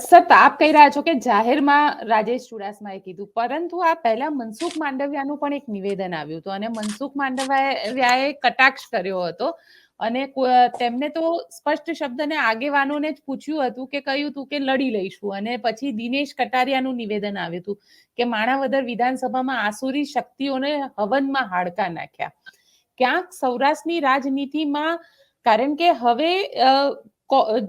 Sir આપ કહી રહ્યા છો કે જાહેરમાં રાજેશ ચુડાસમાએ કીધું, પરંતુ આ પહેલા મનસુખ માંડવિયાનું પણ એક નિવેદન આવ્યું હતું અને મનસુખ માંડવિયાએ કટાક્ષ કર્યો હતો અને તેમને તો સ્પષ્ટ શબ્દને આગેવાનોને જ પૂછ્યું હતું કે કહ્યું હતું કે લડી લઈશું અને પછી દિનેશ કટારિયાનું નિવેદન આવ્યું હતું કે માણાવદર વિધાનસભામાં આસુરી શક્તિઓને હવનમાં હાડકા નાખ્યા. ક્યાંક સૌરાષ્ટ્રની રાજનીતિમાં, કારણ કે હવે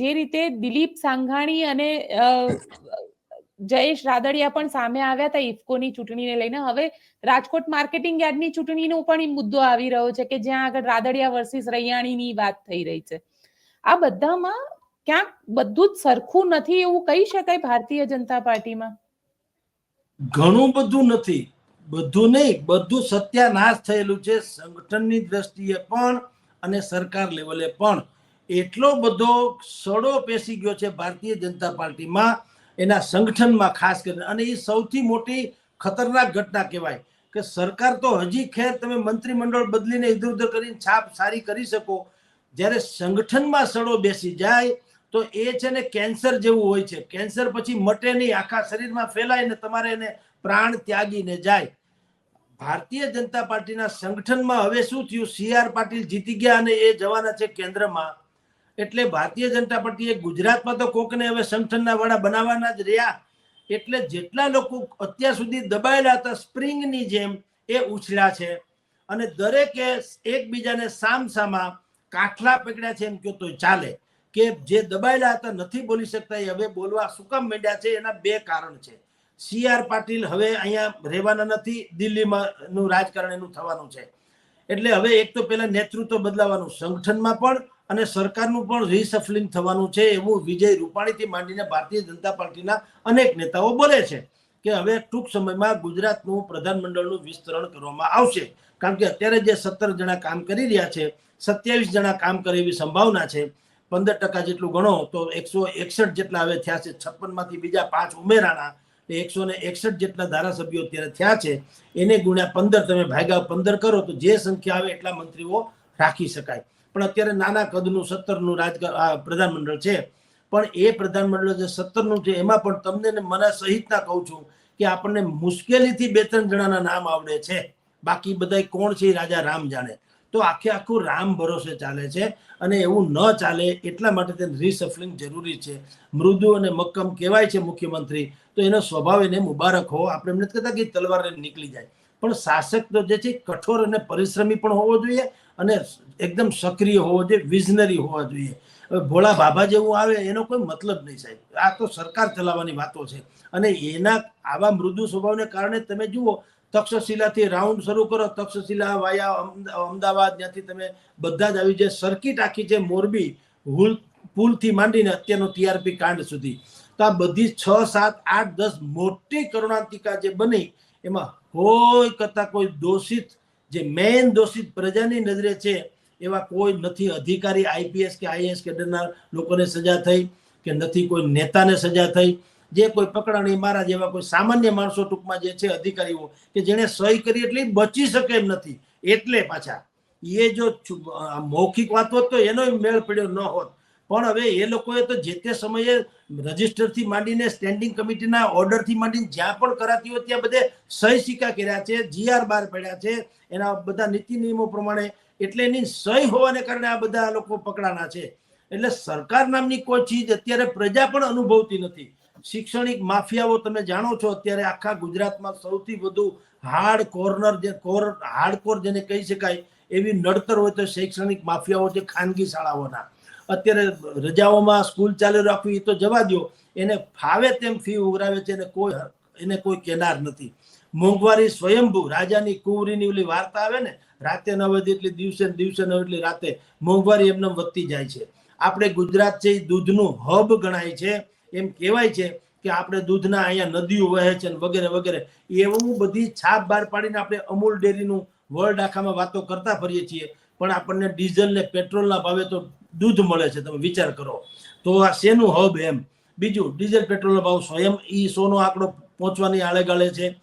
જે રીતે દિલીપ સાંઘાણી અને જયેશ રાદડિયા પણ સામે આવ્યા હતા ઇફકોની ચૂંટણીને લઈને, હવે રાજકોટ માર્કેટિંગ યાર્ડની ચૂંટણીનો પણ મુદ્દો આવી રહ્યો છે કે જ્યાં આગળ રાદડિયા વર્સિસ રૈયાણીની વાત થઈ રહી છે. આ બધામાં ક્યાંક બધું જ સરખું નથી એવું કહી શકાય ભારતીય જનતા પાર્ટીમાં? ઘણું બધું નથી. બધું નહીં, બધું સત્યાનાશ થયેલું છે સંગઠનની દ્રષ્ટિએ પણ અને સરકાર લેવલે પણ. એટલો બધો સડો પેસી ગયો છે ભારતીય જનતા પાર્ટીમાં એના સંગઠનમાં ખાસ કરીને. અને એ સૌથી મોટી ખતરનાક ઘટના કહેવાય કે સરકાર તો હજી ખેર તમે મંત્રીમંડળ બદલીને ઇધર ઉધર કરીને છાપ સારી કરી શકો. જ્યારે સંગઠનમાં સડો બેસી જાય તો એ છે ને કેન્સર જેવું હોય છે. કેન્સર પછી મટે નહીં, આખા શરીરમાં ફેલાય ને તમારે એને પ્રાણ ત્યાગીને જાય. ભારતીય જનતા પાર્ટીના સંગઠનમાં હવે શું થયું? સી આર પાટીલ જીતી ગયા અને એ જવાના છે કેન્દ્રમાં. એટલે ભારતીય જનતા પાર્ટીએ ગુજરાતમાં તો કોકને હવે સંગઠનના વડા બનાવવાના જ રહ્યા. એટલે જેટલા લોકો અત્યાર સુધી દબાયેલા હતા સ્પ્રિંગની જેમ એ ઉછળ્યા છે. અને દરેકે એકબીજાને સામસામા કાઠલા પકડ્યા છે એમ કહો તો ચાલે. કે જે દબાયેલા હતા નથી બોલી શકતા એ હવે બોલવા શું કામ માંડ્યા છે? એના બે કારણ છે. સી આર પાટીલ હવે અહીંયા રહેવાના નથી દિલ્હીમાં રાજકારણ એનું થવાનું છે. એટલે હવે એક તો પેલા નેતૃત્વ બદલાવાનું, સંગઠનમાં પણ અને સરકારનું પણ રિસફલિંગ થવાનું છે એવું વિજય રૂપાણીથી માંડીને ભારતીય જનતા પાર્ટીના અનેક નેતાઓ બોલે છે કે હવે ટૂંક સમયમાં ગુજરાતનું પ્રધાનમંડળનું વિસ્તરણ કરવામાં આવશે. કારણ કે અત્યારે જે સત્તર જણા કામ કરી રહ્યા છે, સત્યાવીસ જણા કામ કરે એવી સંભાવના છે. પંદર ટકા જેટલું ગણો તો એકસો એકસઠ જેટલા હવે થયા છે, છપ્પનમાંથી બીજા પાંચ ઉમેરાના એકસો ને એકસઠ જેટલા ધારાસભ્યો અત્યારે થયા છે, એને ગુણ્યા પંદર, તમે ભાગ્યા પંદર કરો, તો જે સંખ્યા આવે એટલા મંત્રીઓ રાખી શકાય. પણ અત્યારે નાના કદનું સત્તરનું રાજ પ્રધાનમંડળ છે. પણ એ પ્રધાનમંડળ જે સત્તરનું છે, એમાં પણ તમને ને મને સહિતના કહું છું કે આપણને મુશ્કેલીથી બે ત્રણ જણાના નામ આવડે છે. બાકી બધા કોણ છે રાજા રામ જાણે. તો આખે આખું રામ ભરોસે ચાલે છે અને એવું ન ચાલે એટલા માટે તેને રિસફલિંગ જરૂરી છે. મૃદુ અને મક્કમ કહેવાય છે મુખ્યમંત્રી. તો એનો સ્વભાવ એને મુબારક હોવો, આપણે એમ નથી કહેતા કે તલવાર નીકળી જાય. પણ શાસક તો જે છે કઠોર અને પરિશ્રમી પણ હોવો જોઈએ અને એકદમ સક્રિય હોવો જોઈએ વિઝનરી હોવા જોઈએ. ભોળા બાબા જેવું આવે એનો કોઈ મતલબ નહીં સાહેબ. આ તો સરકાર ચલાવવાની વાતો છે. અને એના આવા મૃદુ સ્વભાવને કારણે તમે જુઓ તક્ષશિલાથી રાઉન્ડ શરૂ કરો. તક્ષશિલા વાયા અમદાવાદ, ત્યાંથી તમે બધા જ આવી જે સર્કિટ આખી છે મોરબી હુલ, પુલથી માંડીને અત્યારનો ટીઆરપી કાંડ સુધી. તો આ બધી છ, સાત, આઠ, દસ મોટી કરુણાંતિકા જે બની, એમાં કોઈ કરતા કોઈ દોષિત, જે મેઇન દોષિત પ્રજાની નજરે છે, એવા કોઈ નથી. અધિકારી આઈપીએસ કે આઈએસ કેડરના લોકોને સજા થઈ, કે નથી કોઈ નેતાને સજા થઈ જે કોઈ પકડાણી મારા જેવા કોઈ સામાન્ય માણસો ટૂંકમાં જે છે અધિકારીઓ કે જેને સહી કરી એટલે બચી શકે એમ નથી. એટલે પાછા, એ જો મૌખિક વાત હોત તો એનો મેળ પડ્યો ન હોત. પણ હવે એ લોકોએ તો જે તે સમયે રજિસ્ટરથી માંડીને સ્ટેન્ડિંગ કમિટીના ઓર્ડરથી માંડીને જ્યાં પણ કરાતી હોય ત્યાં બધે સહી સિક્કા કર્યા છે જીઆર બહાર પડ્યા છે, એના બધા નીતિ નિયમો પ્રમાણે એટલે એની સહી હોવાને કારણે આ બધા લોકો પકડાના છે. એટલે સરકાર નામની કોઈ ચીજ અત્યારે પ્રજા પણ અનુભવતી નથી. શૈક્ષણિક માફિયાઓ તમે જાણો છો, અત્યારે આખા ગુજરાતમાં સૌથી વધુ હાર્ડ કોર્નર જે કોર, હાર્ડકોર જેને કહી શકાય, એવી નડતર હોય તો શૈક્ષણિક માફિયાઓ છે ખાનગી શાળાઓના. અત્યારે રજાઓમાં સ્કૂલ ચાલુ રાખવી એ તો જવા દો એને ફાવે તેમ ફી ઉઘરાવે છે એને કોઈ એને કોઈ કેનાર નથી. મોંઘવારી સ્વયંભૂ, રાજાની કુંવરીની ઓલી વાર્તા આવે ને, રાતે ન વધે એટલે દિવસે દિવસે ન એટલે રાતે, મોંઘવારી એમને વધતી જાય છે. આપણે ગુજરાત છે એ દૂધનું હબ ગણાય છે. એમ કહેવાય છે કે આપણે દૂધના અહીંયા નદીઓ વહે છે વગેરે વગેરે. એવું બધી છાપ બહાર પાડીને આપણે અમૂલ ડેરીનું વર્લ્ડ આખામાં વાતો કરતા ફરીએ છીએ. પણ આપણને ડીઝલ ને પેટ્રોલના ભાવે તો દૂધ મળે છે, તમે વિચાર કરો. તો આ શેનું હબ એમ? બીજું, ડીઝલ પેટ્રોલનો ભાવ સ્વયં ઈ સોનો આંકડો પહોંચવાની આળે ગાળે છે.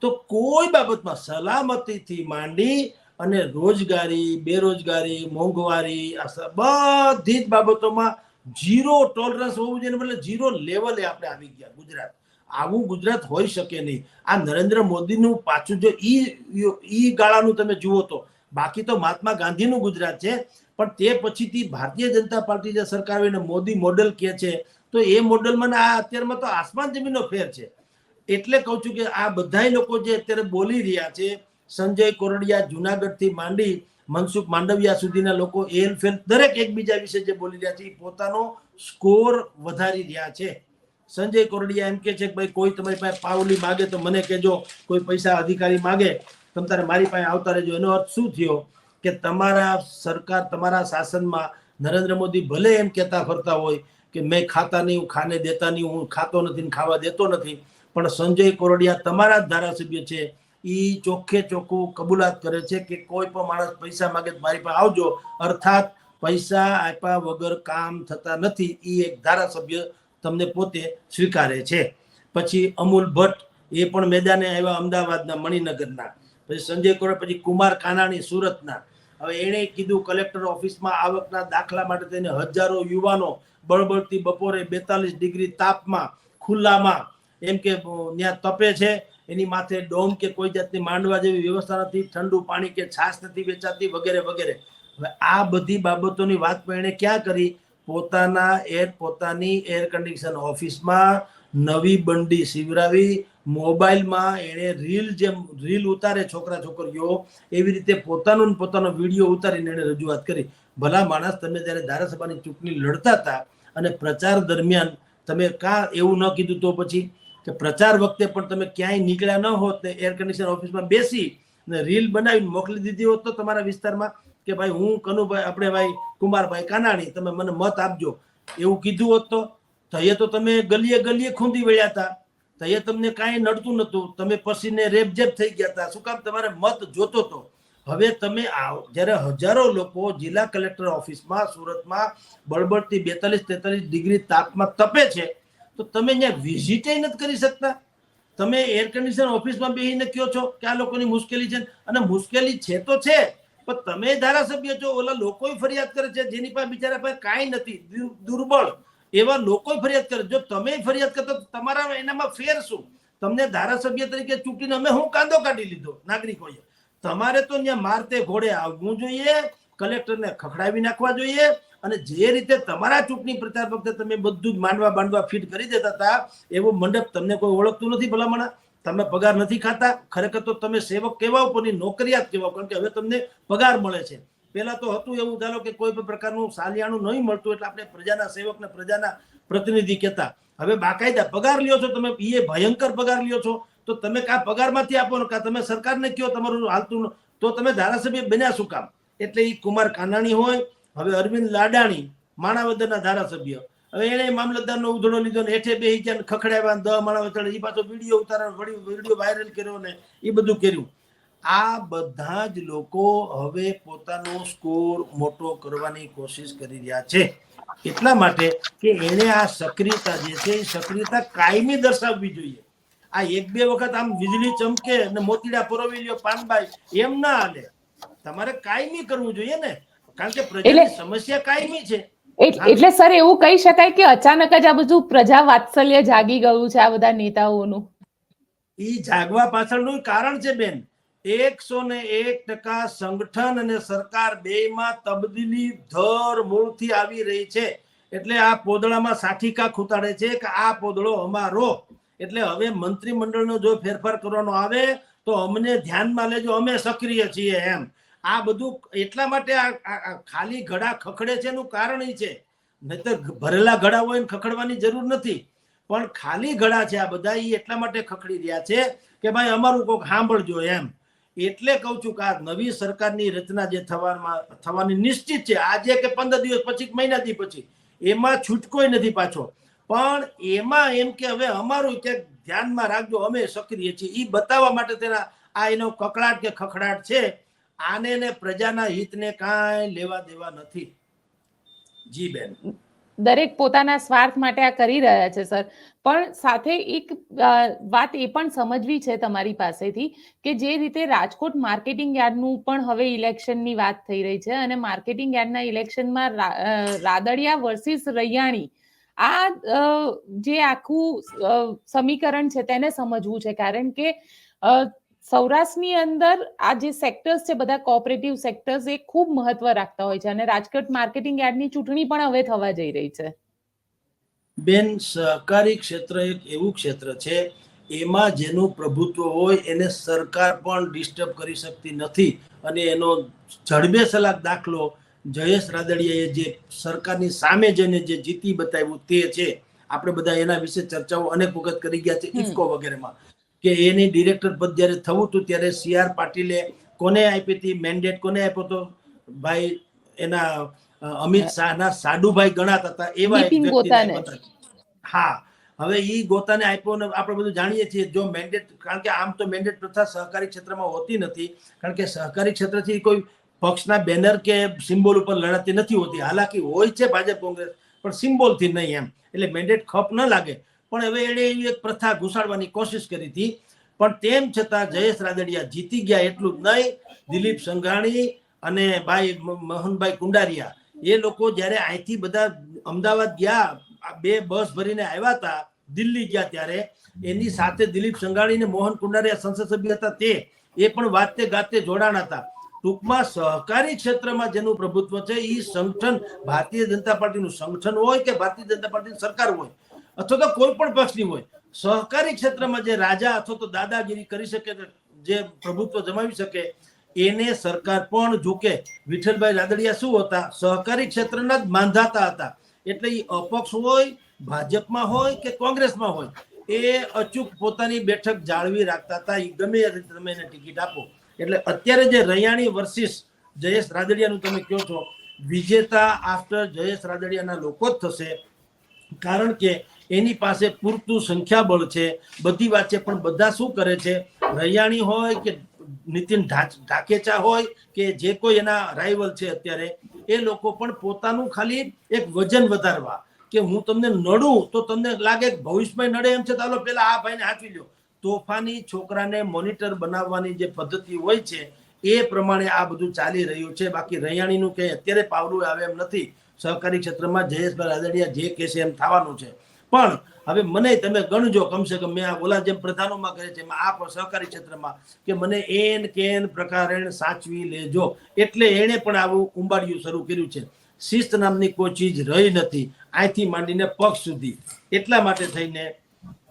તો કોઈ બાબતમાં સલામતીથી માંડી અને રોજગારી, બેરોજગારી, મોંઘવારી, આ બધી જ બાબતોમાં ઝીરો ટોલરન્સ હોવું જોઈએ એટલે ઝીરો લેવલે આપણે આવી ગયા ગુજરાત. આવું ગુજરાત હોઈ શકે નહીં. આ નરેન્દ્ર મોદીનું પાછું જો ઈ ગાળાનું તમે જુઓ તો, બાકી તો મહાત્મા ગાંધીનું ગુજરાત છે, પણ તે પછીથી ભારતીય જનતા પાર્ટી જે સરકાર આવીને મોદી મોડલ કહે છે, તો એ મોડલમાં આ અત્યારમાં તો આસમાન જમીનનો ફેર છે. એટલે કહું છું કે આ બધાય લોકો જે અત્યારે બોલી રહ્યા છે, સંજય કોરડિયા જુનાગઢથી માંડી મનસુખ માંડવિયા સુધીના લોકો એલ ફેલ દરેક એકબીજા વિશે જે બોલી રહ્યા છે, એ પોતાનો સ્કોર વધારી રહ્યા છે. સંજય કોરડિયા એમ કે છે કે ભાઈ, કોઈ તમારી પાસે પાવલી માગે તો મને કહેજો, કોઈ પૈસા અધિકારી માગે, તમ તારે મારી પાસે આવતા રહેજો. એનો અર્થ શું થયો? કે તમારા સરકાર, તમારા શાસનમાં નરેન્દ્ર મોદી ભલે એમ કહેતા ફરતા હોય કે મેં ખાતા નહીં, હું ખાને દેતા નહીં, હું ખાતો નથી ખાવા દેતો નથી, પણ સંજય કોરડિયા તમારા જ ધારાસભ્ય છે. એ ચોખ્ખે ચોખ્ખું કબૂલાત કરે છે કે કોઈ પણ માણસ પૈસા માગે મારી પાસે આવજો. અર્થાત પૈસા આપ્યા વગર કામ થતા નથી. એ એક ધારાસભ્ય તમને પોતે સ્વીકારે છે. પછી અમૂલ ભટ્ટ એ પણ મેદાને આવ્યા અમદાવાદના મણિનગરના. પછી સંજય કોર પછી કુમાર કાનાણી સુરતના. હવે એણે કીધું કલેક્ટર ઓફિસમાં આવકના દાખલા માટે તેને હજારો યુવાનો બળબળતી બપોરે બેતાલીસ ડિગ્રી તાપમાં, ખુલ્લામાં, એમ કે ત્યાં તપે છે. એની માથે ડોમ કે કોઈ જાતની માંડવા જેવી વ્યવસ્થા નથી, ઠંડુ પાણી કે છાશ નથી વેચાતી, વગેરે વગેરે. હવે આ બધી બાબતોની વાત પણ એણે ક્યાં કરી? પોતાના એર પોતાની એર કન્ડિશન ઓફિસમાં નવી બંડી સીવરાવી મોબાઈલમાં એણે રીલ જેમ રીલ ઉતારે છોકરા, છોકરીઓ, એવી રીતે પોતાનો પોતાનો વીડિયો ઉતારીને એણે રજૂઆત કરી. ભલા માણસ, તમે જ્યારે ધારાસભાની ચૂંટણી લડતા હતા અને પ્રચાર દરમિયાન તમે કા એવું ન કીધું તો પછી? કે પ્રચાર વખતે પણ તમે ક્યાંય નીકળ્યા ન હોત ને એર કન્ડિશન ઓફિસમાં બેસી ને રીલ બનાવીને મોકલી દીધી હોત તો તમારા વિસ્તારમાં કે ભાઈ હું કનુભાઈ, આપણે ભાઈ કુમારભાઈ કાનાણી, તમે મને મત આપજો. એવું કીધું હોત તો? તઈએ તો તમે ગલીએ ગલીએ ખૂંદી વળ્યા હતા. તઈએ તમને કાંઈ નડતું નહોતું. તમે પછીને રેપઝેપ થઈ ગયા હતા. શું કામ? તમારે મત જોતો તો. હવે તમે જ્યારે હજારો લોકો જિલ્લા કલેક્ટર ઓફિસમાં, સુરતમાં બળબડતી બેતાલીસ તેતાલીસ ડિગ્રી તાપમાં તપે છે તો તમે ત્યાં વિઝિટે નથી કરી શકતા. તમે એર કન્ડિશન ઓફિસમાં બેસીને કયો છો કે આ લોકોની મુશ્કેલી છે અને મુશ્કેલી છે તો છે, પણ તમે ધારાસભ્ય છો, ઓલા લોકોય ફરિયાદ કરે છે, જેની પાસે બિચારા પાસે કાંઈ નથી દુર્બળ. એવા લોકો ફરિયાદ કરે. જો તમે ફરિયાદ કરતો તમારા એનામાં ફેર શું? તમને ધારાસભ્ય તરીકે ચૂંટીને અમે હું કાંદો કાઢી લીધો, નાગરિકોએ? તમારે તો ત્યાં મારતે ઘોડે આવવું જોઈએ, કલેક્ટરને ખખડાવી નાખવા જોઈએ અને જે રીતે તમારા ચૂંટણી પ્રચાર વખતે તમે બધું જ માંડવા બાંડવા ફિટ કરી દેતા હતા, એવો મંડપ તમને કોઈ ઓળખતું નથી ભલામણા. તમે પગાર નથી ખાતા. ખરેખર તો તમે સેવક કહેવા ઉપરની નોકરિયાત કહેવાઓ, કારણ કે હવે તમને પગાર મળે છે. પહેલા તો હતું એવું ચાલો કે કોઈ પણ પ્રકારનું સાલિયાણું નહીં મળતું, એટલે આપણે પ્રજાના સેવક ને પ્રજાના પ્રતિનિધિ કહેતા. હવે બાકાયદા પગાર લ્યો છો તમે એ ભયંકર પગાર લ્યો છો. તો તમે કા પગારમાંથી આપો કા તમે સરકારને કયો તમારું હાલતું તો તમે ધારાસભ્ય બન્યા શું કામ? એટલે એ કુમાર કાનાણી હોય હવે અરવિંદ લાડાણી, માણાવદરના ધારાસભ્ય. હવે એને મામલતદારનો ઉધડો લીધો ને હેઠે બેસી ગયા ખખડાવ્યા ને દહ માણાવદર એ પાછો વીડિયો ઉતારા વીડિયો વાયરલ કર્યો ને એ બધું કર્યું. આ બધા જ લોકો હવે પોતાનો સ્કોર મોટો કરવાની કોશિશ કરી રહ્યા છે. એટલા માટે કે એને આ સક્રિયતા જે છે, એ સક્રિયતા કાયમી દર્શાવવી જોઈએ. આ એક બે વખત આમ વીજળી ચમકે અને મોતીડા પરોવી લ્યો પાનભાઈ એમ ના હાલે. તમારે કાયમી કરવું જોઈએ ને. કારણ કે પ્રજાની સમસ્યા કાયમી છે. એટલે સર એવું કહી શકાય કે અચાનક જ આ બધું પ્રજા વાત્સલ્ય જાગી ગયું છે આ બધા નેતાઓનું? એ જાગવા પાછળનું કારણ છે બેન. એકસો ને એક ટકા સંગઠન અને સરકાર બેયમાં તબદીલી ધર મૂળથી આવી રહી છે. એટલે આ પોદળામાં સાઠીકા ખૂતાડે છે કે આ પોદળો અમારો. એટલે હવે મંત્રીમંડળનો જો ફેરફાર કરવાનો આવે તો અમને ધ્યાનમાં લેજો અમે સક્રિય છીએ એમ. આ બધું એટલા માટે આ ખાલી ઘડા ખખડે છે એનું કારણ એ છે. નહીતર ભરેલા ઘડા હોય ખખડવાની જરૂર નથી. પણ ખાલી ઘડા છે આ બધા એ એટલા માટે ખખડી રહ્યા છે કે ભાઈ અમારું કોઈક સાંભળજો એમ. એટલે કહું છું કે આ નવી સરકારની રચના જે થવામાં થવાની નિશ્ચિત છે. આજે કે પંદર દિવસ પછી મહિનાથી પછી. એમાં છૂટકોય નથી પાછો. પણ એમાં એમ કે હવે અમારું કે ધ્યાનમાં રાખજો, અમે સક્રિય છીએ. એ બતાવવા માટે તેના આ એનો કકડાટ કે ખખડાટ છે. આને ને પ્રજાના હિતને કાંઈ લેવા દેવા નથી. જી બેન. દરેક પોતાના સ્વાર્થ માટે આ કરી રહ્યા છે, સર. પણ સાથે એક વાત એ પણ સમજવી છે તમારી પાસેથી કે જે રીતે રાજકોટ માર્કેટિંગ યાર્ડનું પણ હવે ઇલેક્શનની વાત થઈ રહી છે અને માર્કેટિંગ યાર્ડના ઇલેક્શનમાં રાદડિયા વર્સિસ રૈયાણી આ જે આખું સમીકરણ છે તેને સમજવું છે. કારણ કે સૌરાષ્ટ્રની અંદર આ જે સેક્ટર્સ છે બધા કોઓપરેટિવ સેક્ટર્સ એ ખૂબ મહત્વ રાખતા હોય છે અને રાજકોટ માર્કેટિંગ યાર્ડની ચૂંટણી પણ હવે થવા જઈ રહી છે બેન સહકારી ક્ષેત્ર એક એવું ક્ષેત્ર છે એમાં જેનું પ્રભુત્વ હોય એને સરકાર પણ ડિસ્ટર્બ કરી શકતી નથી અને એનો જડબે સલાક દાખલો જયેશ રાદડિયાએ જે સરકારની સામે જઈને જે જીતી બતાવ્યું તે છે આપણે બધા એના વિશે ચર્ચાઓ અનેક વખત કરી ગયા છે. ઇફકો વગેરેમાં કે એની ડિરેક્ટર પદ જ્યારે થવું હતું ત્યારે સી આર પાટીલે કોને આપી હતી? મેન્ડેટ કોને આપ્યો હતો? ભાઈ એના અમિત શાહના સાડુભાઈ ગણાતા હતા એવા. હા હવે એ ગોતાને આપ્યો ને આપણે બધું જાણીએ છીએ જો મેન્ડેટ કારણ કે આમ તો મેન્ડેટ પ્રથા સહકારી ક્ષેત્રમાં હોતી નથી કારણ કે સહકારી ક્ષેત્રથી કોઈ પક્ષના બેનર કે સિમ્બોલ ઉપર લડાતી નથી હોતી. હાલાકી હોય છે ભાજપ કોંગ્રેસ પણ સિમ્બોલથી નહીં એમ. એટલે મેન્ડેટ ખપ ન લાગે. પણ હવે એણે એવી એક પ્રથા ઘુસાડવાની કોશિશ કરી હતી. પણ તેમ છતાં જયેશ રાદડિયા જીતી ગયા એટલું જ નહીં. દિલીપ સંઘાણી અને ભાઈ મોહનભાઈ કુંડારિયા, એ લોકો જ્યારે અહીંથી બધા અમદાવાદ ગયા બે બસ ભરીને આવ્યા હતા, દિલ્હી ગયા ત્યારે, એની સાથે દિલીપ સંઘાણી ને મોહન કુંડારિયા સંસદ સભ્ય હતા તે, એ પણ વાતે ગાતે જોડાણ હતા. ટૂંકમાં સહકારી ક્ષેત્રમાં જેનું પ્રભુત્વ છે એ સંગઠન ભારતીય જનતા પાર્ટીનું સંગઠન હોય કે ભારતીય જનતા પાર્ટીની સરકાર હોય અથવા તો કોઈ પણ પક્ષની હોય. સહકારી ક્ષેત્રમાં જે રાજા અથવા તો દાદાગીરી કરી શકે જે પ્રભુત્વ જમાવી શકે, એને સરકાર પણ જોકે વિઠ્ઠલભાઈ રાદડિયા શું હતા? સહકારી ક્ષેત્રના જ માંધાતા હતા. એટલે એ અપક્ષ હોય, ભાજપમાં હોય કે કોંગ્રેસમાં હોય, એ અચૂક પોતાની બેઠક જાળવી રાખતા હતા. એ ગમે તમે એને ટિકિટ આપો. એટલે અત્યારે જે રૈયાણી વર્સિસ જયેશ રાદડિયાનું તમે કહો છો, વિજેતા આફ્ટર જયેશ રાદડિયાના લોકો જ થશે. કારણ કે એની પાસે પૂરતું સંખ્યાબળ છે. બધી વાત છે પણ બધા શું કરે છે? રૈયાણી હોય કે નીતિન ઢાકેચા હોય કે જે કોઈ એના રાઇવલ છે અત્યારે, એ લોકો પણ પોતાનું ખાલી એક વજન વધારવા. કે હું તમને નડું તો તમને લાગે ભવિષ્યમાં નડે એમ છે તો પેલા આ ભાઈને હાંચવી લો તોફાની છોકરાને મોનિટર બનાવવાની જે પદ્ધતિ હોય છે એ પ્રમાણે આ બધું ચાલી રહ્યું છે. બાકી રૈયાણીનું કંઈ અત્યારે પાવલું આવે એમ નથી. સહકારી ક્ષેત્રમાં જયેશભાઈ રાદડિયા જે કહેશે એમ થવાનું છે. પણ હવે મને તમે ગણજો કમસે કમ મેં આ ઓલા જેમ પ્રધાનોમાં કરે છે આ સહકારી ક્ષેત્રમાં કે મને એન કેન પ્રકારે સાચવી લેજો. એટલે એણે પણ આવું ઉંબાડિયું શરૂ કર્યું છે. શિસ્ત નામની કોઈ ચીજ રહી નથી. અહીંથી માંડીને પગ સુધી. એટલા માટે થઈને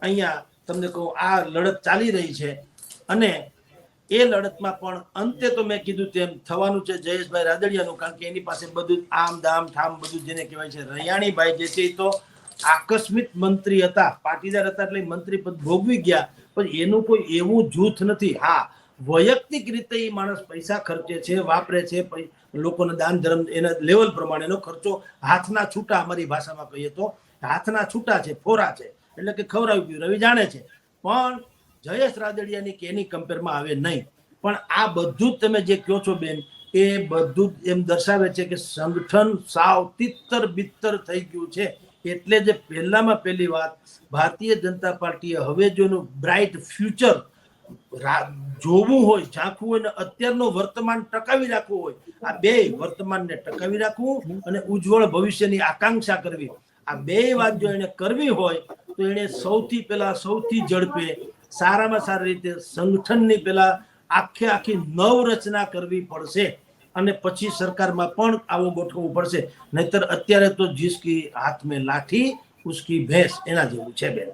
અહીંયા તમને કહું, આ લડત ચાલી રહી છે. અને એ લડતમાં પણ અંતે તો મેં કીધું તેમ થવાનું છે જયેશભાઈ રાદડિયાનું, કારણ કે એની પાસે બધું આમ દામ ઠામ બધું જેને કહેવાય છે. રૈયાણીભાઈ જે છે તો આકસ્મિક મંત્રી હતા, પાટીદાર હતા એટલે મંત્રી પદ ભોગવી ગયા, પણ એનું કોઈ એવું જૂથ નથી. હા, વૈયક્તિક રીતે એ માણસ પૈસા ખર્ચે છે, વાપરે છે લોકોને દાન ધર્મ એના લેવલ પ્રમાણેનો ખર્ચો હાથના છૂટા અમારી ભાષામાં કહીએ તો, હાથના છૂટા છે, ફોરા છે, એટલે કે ખવડાવી રવિ જાણે છે. પણ જયેશ રાદડિયાની કે એની કમ્પેરમાં આવે નહીં. પણ આ બધું જ તમે જે કહો છો બેન, એ બધું જ એમ દર્શાવે છે કે સંગઠન સાવ તિત્તર બિત્તર થઈ ગયું છે. એટલે જે પહેલામાં પહેલી વાત, ભારતીય જનતા પાર્ટીએ હવે જો એનું બ્રાઇટ ફ્યુચર જોવું હોય, ઝાંખવું હોય ને અત્યારનો વર્તમાન ટકાવી રાખવું હોય, આ બે વર્તમાનને ટકાવી રાખવું અને ઉજ્જવળ ભવિષ્યની આકાંક્ષા કરવી. આ બે વાત જો એને કરવી હોય, તો એને સૌથી પહેલા સૌથી ઝડપે સારામાં સારી રીતે સંગઠનની પેલા આખે આખી નવરચના કરવી પડશે અને પછી સરકારમાં પણ આવો ગોઠવવું પડશે. નહીતર અત્યારે તો જીસકી હાથ મેં લાઠી, ઉસકી ભેંસ એના જેવું છે બેન.